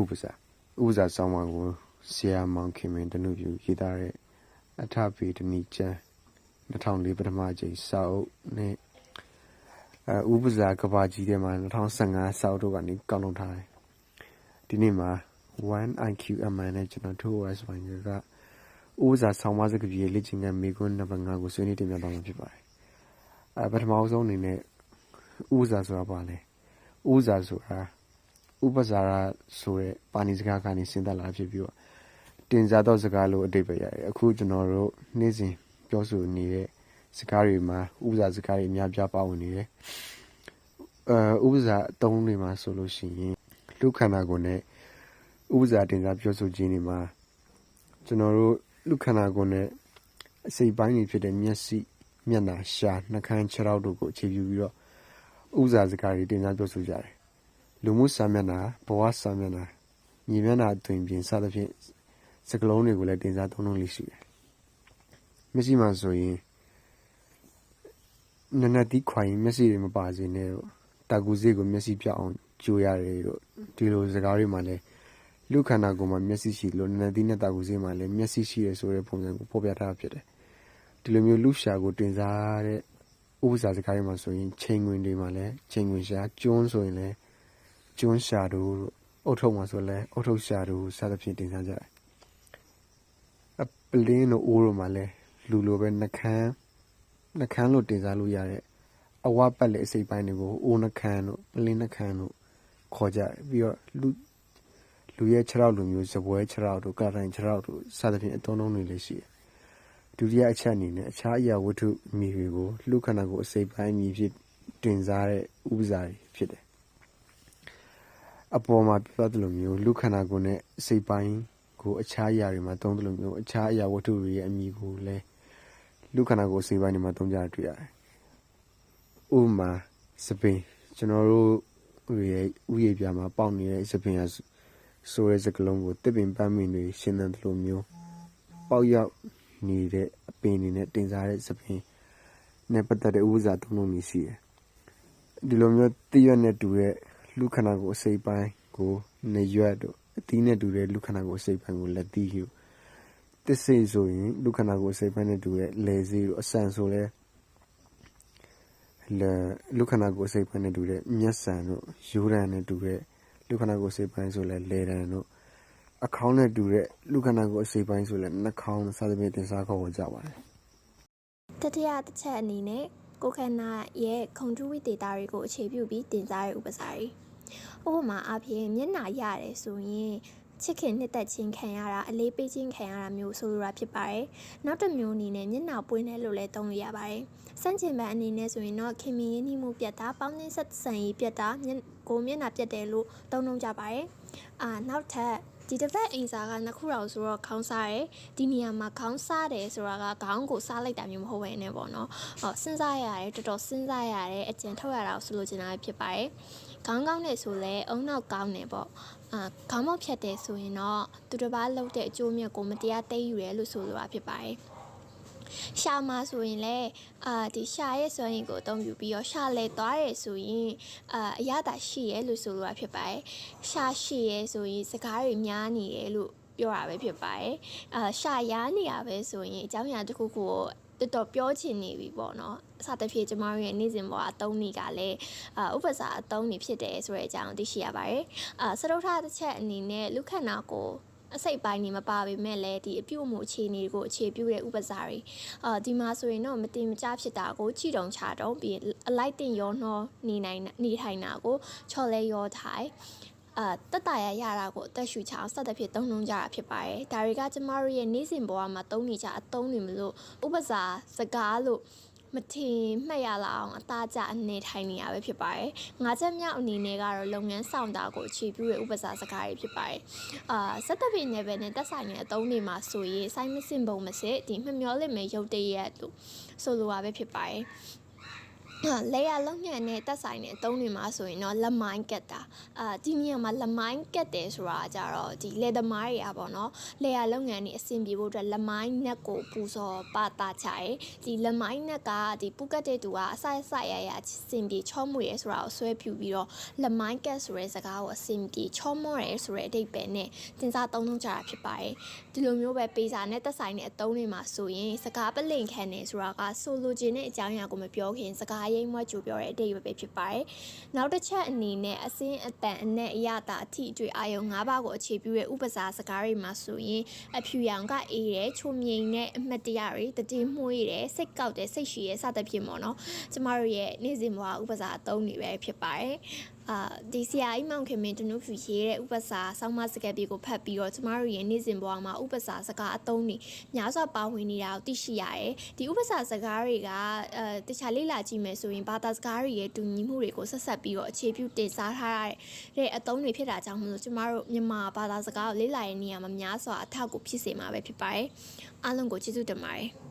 ဥပစာဥပစာဆောင်းပါးကိုဆရာမောင်ခင်မင်းတနုပြူရေးသားတဲ့အထပေတနီကျမ်း2004ပထမအကြိမ်စာအုပ်နဲ့အဲဥပစာကဘာကြီးထဲမှာ2015စာအုပ်တို့ကနေကောက်လုပ်ထားတယ်ဒီနေ့မှာ 1IQMN နဲ့ကျွန်တော်တို့ OS ပိုင်းကဥပစာဆောင်းပါးစကားပြေလေ့ကျင့်ခန်းမိကွန်းနံပါတ်5ကိုဆွေးနွေးတင်ပြသွားမှာဖြစ်ပါတယ်အဲပထမဆုံးအနေနဲ့ဥပစာဆိုတာပါလဲဥပစာဆိုတာ ဥပဇာရဆိုတဲ့ပါဏိစကားကနေဆင်းသက်လာဖြစ်ပြီးတော့တင်စားသောစကားလို့အတိတ်ပဲရတယ်အခုကျွန်တော်တို့နေ့စဉ်ပြောဆိုနေတဲ့စကားတွေမှာဥပဇာစကားတွေအများပြားပါဝင်နေတယ်အဲဥပဇာအသုံးတွေမှာဆိုလို့ရှိရင်လူခန္ဓာကိုယ်နဲ့ဥပဇာတင်စားပြောဆိုခြင်းတွေမှာကျွန်တော်တို့လူခန္ဓာကိုယ်နဲ့အစိတ်ပိုင်းတွေဖြစ်တဲ့မျက်စိမျက်နှာရှာနှာခမ်းခြေထောက်တို့ကိုအခြေပြုပြီးတော့ဥပဇာစကားတွေတင်စားပြောဆိုကြတယ် လူမှုစာမျက်နှာဘဝစာမျက်နှာညီမျက်နှာအတွင်ပြင်စသဖြင့်စကလုံးတွေကိုလည်းတင်စားသုံးလုံးလေးရှိတယ်။မျက်စိမှာဆိုရင်နနတိခွိုင်မျက်စိတွေမပါစေနဲ့တော့တာကူစိတ်ကိုမျက်စိပြောက်အောင်ကြိုးရတယ်တော့ဒီလိုစကားတွေမှာလည်းလူခန္ဓာကိုယ်မှာမျက်စိရှိလို့နနတိနဲ့တာကူစိတ်မှာလည်းမျက်စိရှိရဆိုတဲ့ပုံစံကိုဖော်ပြထားဖြစ်တယ်။ဒီလိုမျိုးလူရှာကိုတင်စားတဲ့ဥပစာစကားတွေမှာဆိုရင်ချိန်ဝင်တွေမှာလည်းချိန်ဝင်ရှာကျွန်းဆိုရင်လည်း ကျွန်းရှာတို့အုတ်ထုံမှာဆိုလဲအုတ်ထုံရှာတို့စသဖြင့်တင်စားကြတယ်အပလင်းတို့အိုးတို့မှာလဲလူလိုပဲနှခမ်းနှခမ်းလို့တင်စားလို့ရတဲ့အဝပတ်လေအစိပ်ပိုင်းတွေကိုအိုးနှခမ်းတို့ပလင်းနှခမ်းတို့ခေါ်ကြတယ်ပြီးတော့လူလူရဲ့ခြေထောက်လိုမျိုးစပွဲခြေထောက်တို့ကာတိုင်းခြေထောက်တို့စသဖြင့်အသုံးလုံးတွေလည်းရှိတယ်ဒုတိယအချက်အနေနဲ့အခြားအရာဝတ္ထုအမည်တွေကိုလူခန္ဓာကိုယ်အစိပ်ပိုင်းအမည်ဖြစ်တင်စားတဲ့ဥပစာတွေဖြစ်တယ် အပေါ်မှာပြောသလိုမျိုးလူခန္ဓာကိုယ်နဲ့စိတ်ပိုင်းကိုအခြားအရာတွေမှာသုံးသလိုမျိုးအခြားအရာဝတ္ထုတွေရဲ့အမည်ကိုလည်းလူခန္ဓာကိုယ်စိတ်ပိုင်းတွေမှာသုံးကြတွေ့ရတယ်။ဥပမာစပင်ကျွန်တော်တို့ရဲ့ဥယျာဉ်ပြမှာပေါက်နေတဲ့စပင်ဟာဆိုရဲစကလုံးကိုတစ်ပင်ပန်းမင်တွေရှင်းတဲ့လိုမျိုးပေါက်ရောက်နေတဲ့အပင်တွေနဲ့တင်စားတဲ့စပင်နဲ့ပတ်သက်တဲ့ဥပစာသုံးလုံးမျိုးရှိတယ်။ဒီလိုမျိုးတည့်ရွက်နဲ့တူတဲ့ လူခန္ဓာကိုယ်အစိပ်ပိုင်းကိုနေရွက်တို့အသီးနဲ့တူတဲ့လူခန္ဓာကိုယ်အစိပ်ပိုင်းကိုလက်သီးဟုတစ္ဆေဆိုရင်လူခန္ဓာကိုယ်အစိပ်ပိုင်းနဲ့တူတဲ့လေစေးတို့အဆန်ဆိုလဲလေလူခန္ဓာကိုယ်အစိပ်ပိုင်းနဲ့တူတဲ့မျက်စံတို့ရိုးရံနဲ့တူတဲ့လူခန္ဓာကိုယ်အစိပ်ပိုင်းဆိုလဲလေရံတို့အခေါင်းနဲ့တူတဲ့လူခန္ဓာကိုယ်အစိပ်ပိုင်းဆိုလဲနှာခေါင်းစသဖြင့်တင်စားခေါ်ကြပါတယ်တတိယတစ်ချက်အနေနဲ့ ကိုခန္ဓာရဲ့ခုံထူးဝိတေတာတွေကိုအခြေပြုပြီးတင်စားတဲ့ဥပစာတွေဥပမာအားဖြင့်မျက်နှာရတယ်ဆိုရင်ချစ်ခင်နှစ်သက်ခြင်းခံရတာအလေးပေးခြင်းခံရတာမျိုးဆိုလိုတာဖြစ်ပါတယ်။နောက်တစ်မျိုးအနေနဲ့မျက်နှာပွင့်တယ်လို့လည်းသုံးလို့ရပါတယ်။စန့်ကျင်ဘက်အနေနဲ့ဆိုရင်တော့ခင်မင်ရင်းနှီးမှုပြတ်တာပေါင်းသင်းဆက်ဆံရေးပြတ်တာကိုမျက်နှာပြတ်တယ်လို့သုံးလုံးကြပါတယ်။အာနောက်ထပ် ဒီတစ်ပတ်အိမ်စာကနှစ်ခုတော့ဆိုတော့ခေါင်းစားတယ်ဒီနေရာမှာခေါင်းစားတယ်ဆိုတာကခေါင်းကိုစားလိုက်တာမျိုးမဟုတ်ဘဲနဲ့ပေါ့နော်ဟောစဉ်းစားရတယ်တော်တော်စဉ်းစားရတယ်အကျဉ်ထုတ်ရတာဆိုလို့ကျင်တာဖြစ်ပါတယ်ခေါင်းကောင်းတယ်ဆိုလဲအုံနောက်ကောင်းတယ်ပေါ့အာခေါင်းမောက်ဖြတ်တယ်ဆိုရင်တော့သူတစ်ပါးလှုပ်တဲ့အကျိုးမြတ်ကိုမတရားသိယူတယ်လို့ဆိုလိုတာဖြစ်ပါတယ် ရှာမှာဆိုရင်လည်းအာဒီရှာရဲ့စွမ်းရည်ကိုအသုံးပြုပြီးတော့ရှာလဲသွားရဲဆိုရင်အာအရသာရှိရဲလို့ဆိုလိုတာဖြစ်ပါတယ်ရှာရှိရဲဆိုရင်စကားတွေများနေတယ်လို့ပြောတာပဲဖြစ်ပါတယ်အာရှာရနေရပဲဆိုရင်အကြောင်းအရာတစ်ခုခုကိုတော်တော်ပြောချင်နေပြီပေါ့နော်အစတဖြည့်ကျမတို့ရဲ့နေ့စဉ်ဘဝအသုံးတွေကလည်းအာဥပစာအသုံးတွေဖြစ်တယ်ဆိုတဲ့အကြောင်းသိရှိရပါတယ်အာစရုပ်ထတစ်ချက်အနေနဲ့လူခန္ဓာကို အစိတ်ပိုင်းနေမပါပေမဲ့လည်းဒီအပြုတ်မှုအခြေအနေကိုအခြေပြုတဲ့ဥပစာတွေအာဒီမှာဆိုရင်တော့မတင်မကြဖြစ်တာကိုချီတုံချတုံပြီးအလိုက်တင်ရောနှောနေနိုင်နေထိုင်တာကိုချော်လဲရောထိုင်အာတက်တာရရတာကိုအသက်ရှူချအောင်စတဲ့ဖြစ်သုံးလုံးကြတာဖြစ်ပါတယ်ဒါတွေကကျမတို့ရဲ့နေ့စဉ်ဘဝမှာသုံးနေကြအသုံးတွေမလို့ဥပစာစကားလို့ မထင်မှတ်ရလာအောင်အသားကျအနေထိုင်နေရပဲဖြစ်ပါတယ်။ငါးချက်မြောက်အနေနဲ့ကတော့လုပ်ငန်းဆောင်တာကိုအခြေပြုတဲ့ဥပစာစကားတွေဖြစ်ပါတယ်။အာစက်တပင်နယ်ပယ်နဲ့တက်ဆိုင်တဲ့အသုံးတွေမှာဆိုရင်စိုင်းမစင်ပုံမစစ်ဒီမှမျောလိမ့်မယ်ရုပ်တရက်လို့ဆိုလိုပါပဲဖြစ်ပါတယ်။ လေယာလုံးညံနဲ့တက်ဆိုင်တဲ့အသုံးတွေမှာဆိုရင်တော့လက်မိုင်းကက်တာအာဒီနေရာမှာလက်မိုင်းကက်တယ်ဆိုတာကြတော့ဒီလေသမားတွေကပေါ့နော်လေယာလုံးငန်းနေအဆင်ပြေဖို့အတွက်လက်မိုင်းနက်ကိုပူစော်ပါတာချရဲဒီလက်မိုင်းနက်ကဒီပူကတ်တဲ့သူကအဆိုင်ဆိုင်ရရအဆင်ပြေချောမှုရဲဆိုတာကိုဆွဲဖြူပြီးတော့လက်မိုင်းကက်ဆိုတဲ့စကားကိုအဆင်ပြေချောမောရဲဆိုတဲ့အဓိပ္ပာယ်နဲ့တင်စားသုံးလုံးကြတာဖြစ်ပါတယ်ဒီလိုမျိုးပဲပေးစာနဲ့တက်ဆိုင်တဲ့အသုံးတွေမှာဆိုရင်စကားပလင်ခံနေဆိုတာကဆိုလိုချင်တဲ့အကြောင်းအရာကိုမပြောခင်စကားရိမ့်မွဲ့ကြိုပြောတဲ့အဓိပ္ပာယ်ပဲဖြစ်ပါတယ်။နောက်တစ်ချက်အနေနဲ့အစင်းအတန်အနဲ့အရတာအထီအတွေ့အာယုံ၅ပါးကိုအခြေပြုတဲ့ဥပစာစကားတွေမှာဆိုရင်အဖြူရောင်ကအေးတယ်ချိုမြိန်တဲ့အမှတ်တရတွေတတိမှုရတဲ့စိတ်ကောက်တဲ့စိတ်ရှိရဲ့စသဖြင့်ပေါ့နော်။ကျမတို့ရဲ့နေ့စဉ်ဘဝဥပစာအသုံးတွေပဲဖြစ်ပါတယ်။ အာဒီဆရာကြီးမောင်ခင်မင်းတနုဖြူရေးတဲ့ဥပစာဆောင်းမစကားပြေကိုဖတ်ပြီးတော့ကျမတို့ရဲ့နေ့စဉ်ဘဝမှာဥပစာစကားအသုံးတွေများစွာပါဝင်နေတာကိုသိရှိရတယ်။ဒီဥပစာစကားတွေကအဲတခြားလေ့လာကြည့်မယ်ဆိုရင်ဘာသာစကားတွေရဲ့တူညီမှုတွေကိုဆက်ဆက်ပြီးတော့အခြေပြုတင်စားထားရတဲ့အသုံးတွေဖြစ်တာကြောင့်မလို့ကျမတို့မြန်မာဘာသာစကားကိုလေ့လာရတဲ့နေရာမှာများစွာအထောက်အကူဖြစ်စေမှာပဲဖြစ်ပါတယ်။အားလုံးကိုကျေးဇူးတင်ပါတယ်။